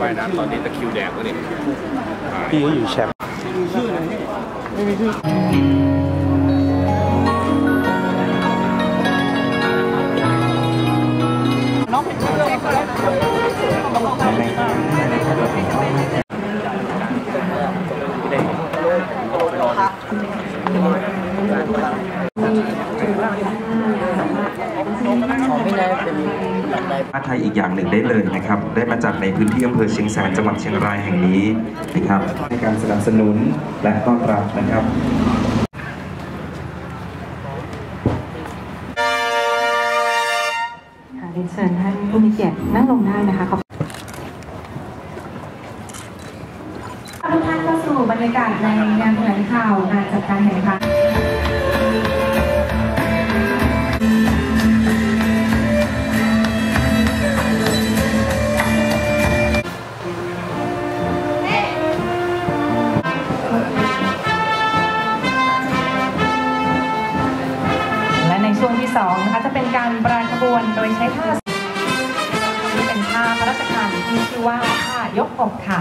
ว่ายน้ำตอนนี้ตะคิวแดงก็เนี่ยพี่ก็อยู่แชมป์ไม่มีชื่อ ผ้าไทยอีกอย่างหนึ่งได้เลยนะครับ ได้มาจากในพื้นที่อำเภอเชียงแสนจังหวัดเชียงรายแห่งนี้นะครับในการสนับสนุนและต้อนรับนะครับค่ะเรียนเชิญท่านผู้มีเกียรตินั่งลงได้นะคะขอบทุกท่านเข้าสู่บรรยากาศในงานแถลงข่าวงานจัดการแข่งขัน 2นะคะจะเป็นการปราขบวนโดยใช้ท่าที่เป็นท่าพระราชทานที่ชื่อว่าท่ายกอกค่ะ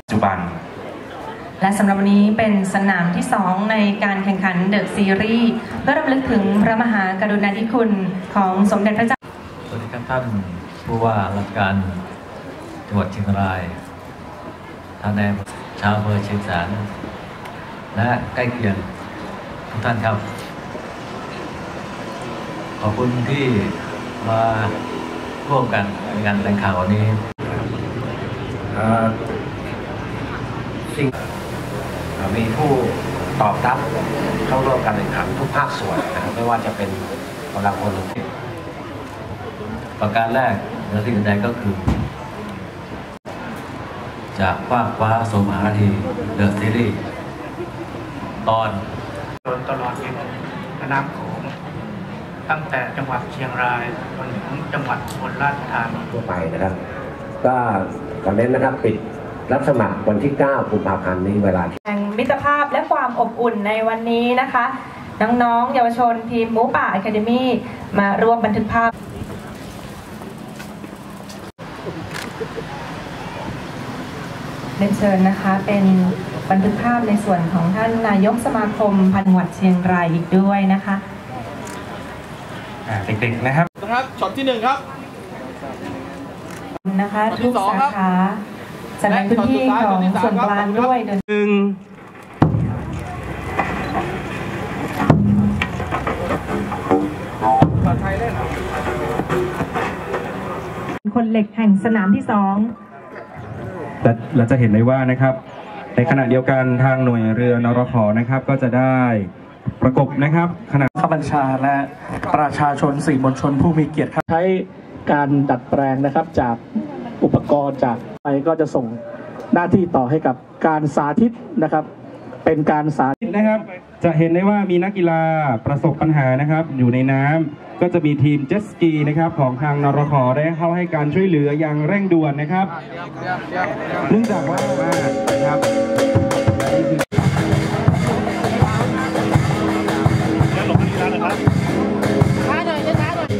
ปัจจุบัน และสำหรับวันนี้เป็นสนามที่ 2 ในการแข่งขันเดอะซีรีส์เพื่อรำลึกถึงพระมหากรุณาธิคุณของสมเด็จพระเจ้าสวัสดีครับท่านผู้ว่าราชการจังหวัดเชียงรายท่านแอ ชาวอำเภอเชียงแสนและใกล้เคียงทุกท่านครับ ขอบคุณที่มาร่วมกันในงานแถลงข่าววันนี้เอ่อสิ่งเอ่อมีผู้ตอบรับเข้าร่วมการแข่งขันทุกภาคส่วนนะครับไม่ว่าจะเป็นกำลังพลประการแรกและสิ่งใดก็คือ จากฟ้ากฟ้าสมหาทีเดอะซีรีส์ตอนจนตลอดริมแม่น้ำโขงตั้งแต่จังหวัดเชียงรายจนถึงจังหวัดอุบลราชธานีทั่วไปนะครับ ก็ขอเน้นนะครับปิดรับสมัครวันที่ 9 กุมภาพันธ์นี้เวลาแห่งมิตรภาพและความอบอุ่นในวันนี้นะคะ น้องๆ เยาวชนทีมหมูป่าอะคาเดมี่มาร่วมบันทึกภาพ เรียนเชิญนะคะเป็นบันทึกภาพในส่วนของท่านนายกสมาคมพันธุ์หวัดเชียงรายอีกด้วยนะคะอ่าเด็กๆนะครับนะครับช็อตที่หนึ่งครับนะคะวันที่ทุกสองสาครับขาจากในพื้นที่ของส่วนกลางด้วยโดยหนึ่งคนเหล็กแห่งสนามที่สอง และเราจะเห็นได้ว่านะครับ ในขณะเดียวกันทางหน่วยเรือนรขนะครับ ก็จะได้ประกบนะครับขณะข้าบัญชาและประชาชนสื่อมวลชนผู้มีเกียรติครับใช้การดัดแปลงนะครับจากอุปกรณ์จากไปก็จะส่งหน้าที่ต่อให้กับการสาธิตนะครับ เป็นการสาธิตนะครับ จะเห็นได้ว่ามีนักกีฬาประสบปัญหานะครับ อยู่ในน้ำ ก็จะมีทีมเจ็ตสกีนะครับของทางนรขได้เข้าให้การช่วยเหลืออย่างเร่งด่วนนะครับเนื่องจากว่านะครับนี่คือ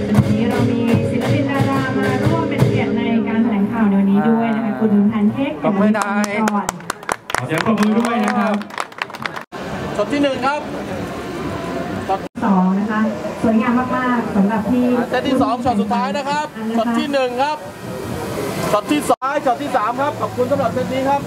วันนี้เรามีศิลปินดารามาร่วมเป็นเกียรติในการแถลงข่าวในวันนี้ด้วยนะคะคุณแพนเค้กขอบคุณนายก่อนขอเสียงปรบมือด้วยนะครับช็อตที่หนึ่งครับ สองนะคะสวยงามมากๆสำหรับที่เซตที่สองช็อตสุดท้ายนะครับช็อตที่หนึ่งครับช็อตที่สองช็อตที่สามครับขอบคุณสำหรับเซตนี้ครับ